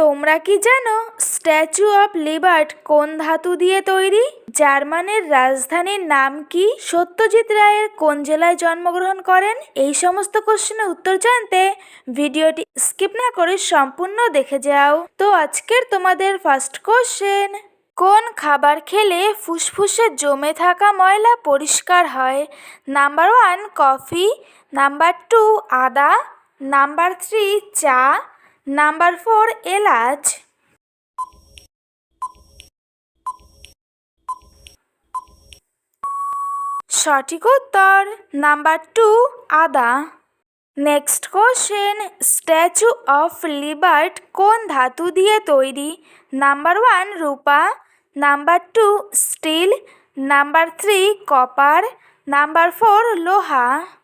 তোমরা কি জানো স্ট্যাচু অফ লিবার্ট কোন ধাতু দিয়ে তৈরি? জার্মানের রাজধানীর নাম কি? সত্যজিৎ রায়ের কোন জেলায় জন্মগ্রহণ করেন? এই সমস্ত কোশ্চেনের উত্তর জানতে ভিডিওটি স্কিপ না করে সম্পূর্ণ দেখে যাও। তো আজকের তোমাদের ফার্স্ট কোশ্চেন কোন খাবার খেলে ফুসফুসে জমে থাকা ময়লা পরিষ্কার হয়? Number one coffee number two আদা. নাম্বার থ্রি চা. নাম্বার ফোর, এলাচ। সঠিক উত্তর, নাম্বার টু, আদা। Next question, statue of liberty কোন ধাতু দিয়ে তৈরি? নাম্বার ওয়ান, রূপা। Number two, steel. Number three, copper. Number four, লোহা।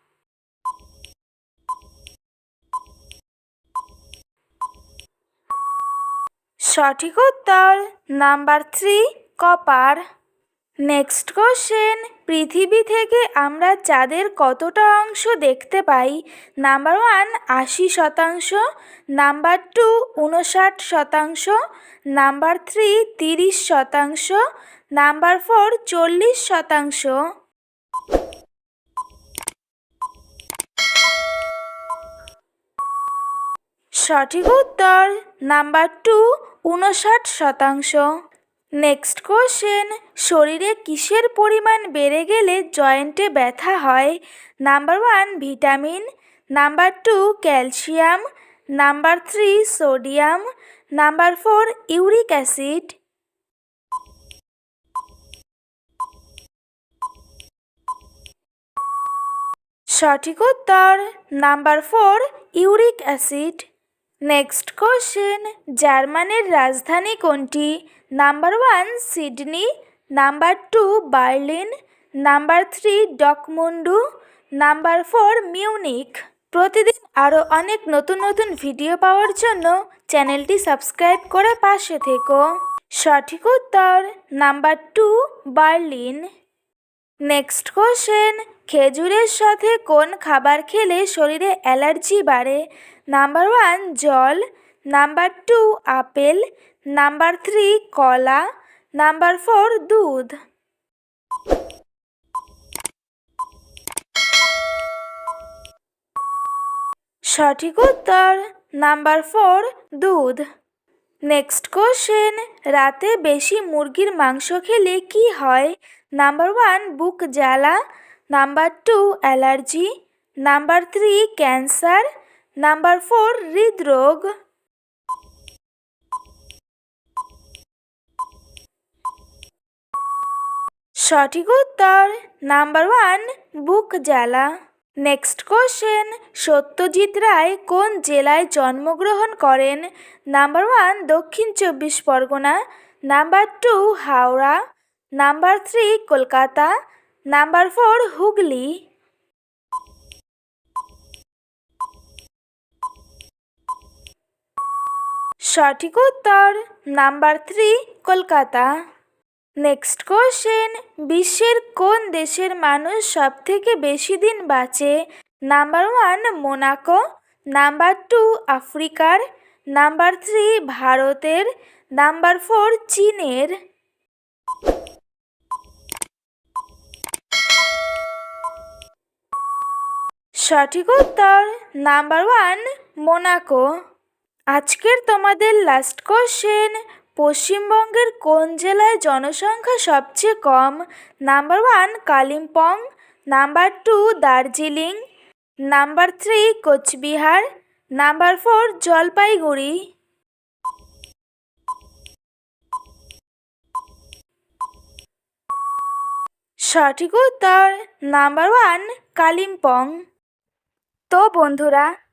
সঠিক উত্তর number three copper. Next question পৃথিবী থেকে আমরা চাঁদের কতটা অংশ দেখতে পাই? নাম্বার ওয়ান আশি শতাংশ। নাম্বার টু উনষাট শতাংশ। নাম্বার থ্রি তিরিশ শতাংশ। নাম্বার ফোর চল্লিশ শতাংশ। সঠিক উত্তর নাম্বার টু উনষাট শতাংশ। নেক্সট কোশ্চেন শরীরে কিসের পরিমাণ বেড়ে গেলে জয়েন্টে ব্যথা হয়? Number one vitamin number two calcium number three sodium number four uric acid সঠিক উত্তর number four uric acid next question জার্মানির রাজধানী কোনটি? Number one Sydney number two Berlin number three Dortmund number four Munich প্রতিদিন আরও অনেক নতুন নতুন ভিডিও পাওয়ার জন্য চ্যানেলটি সাবস্ক্রাইব করে পাশে থেকো। সঠিক উত্তর number two Berlin next question খেজুরের সাথে কোন খাবার খেলে শরীরে অ্যালার্জি বাড়ে? নাম্বার ওয়ান জল. Number two apple. Number three কলা. নাম্বার ফোর দুধ. সঠিক উত্তর নাম্বার ফোর দুধ. নেক্সট কোশ্চেন রাতে বেশি মুরগির মাংস খেলে কি হয়? নাম্বার ওয়ান বুক জ্বালা. Number two allergy. Number three cancer. Number four হৃদরোগ। সঠিক উত্তর নাম্বার ওয়ান বুক জ্বালা। নেক্সট কোশ্চেন সত্যজিৎ রায় কোন জেলায় জন্মগ্রহণ করেন? Number one Dakshin Chabbish Pargana. Number two Howrah. Number three Kolkata. Number four Hooghly. সঠিক উত্তর number three Kolkata. Next question বিশ্বের কোন দেশের মানুষ সবথেকে বেশি দিন বাঁচে? Number one Monaco number two আফ্রিকার। নাম্বার থ্রি ভারতের। নাম্বার ফোর চীনের। সঠিক উত্তর নাম্বার ওয়ান মোনাকো আজকের তোমাদের লাস্ট কোশ্চেন পশ্চিমবঙ্গের কোন জেলায় জনসংখ্যা সবচেয়ে কম? Number one Kalimpong number two Darjeeling number three Cooch Behar number four Jalpaiguri সঠিক উত্তর নাম্বার ওয়ান কালিম্পং তো বন্ধুরা